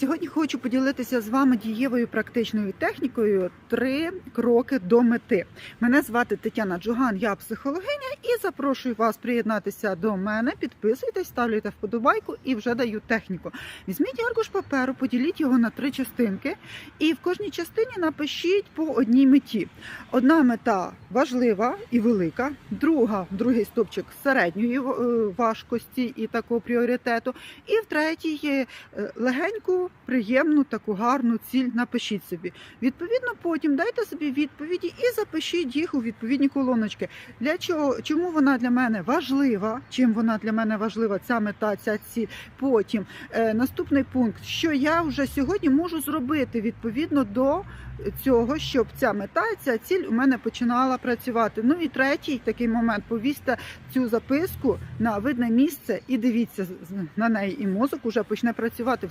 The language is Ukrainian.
Сьогодні хочу поділитися з вами дієвою практичною технікою три кроки до мети. Мене звати Тетяна Джуган, я психологиня, і запрошую вас приєднатися до мене. Підписуйтесь, ставлюйте вподобайку і вже даю техніку. Візьміть аркуш паперу, поділіть його на три частинки, і в кожній частині напишіть по одній меті. Одна мета важлива і велика, друга, другий стопчик середньої е, важкості і такого пріоритету, і в третій е, приємну, таку гарну ціль напишіть собі. Відповідно, потім дайте собі відповіді і запишіть їх у відповідні колоночки. Для чого чому вона для мене важлива? Чим вона для мене важлива? Ця мета, ця ціль. Потім е, наступний пункт, що я вже сьогодні можу зробити відповідно до цього, щоб ця мета, ця ціль у мене починала працювати. Ну і третій такий момент: повісьте цю записку на видне місце і дивіться на неї, і мозок уже почне працювати.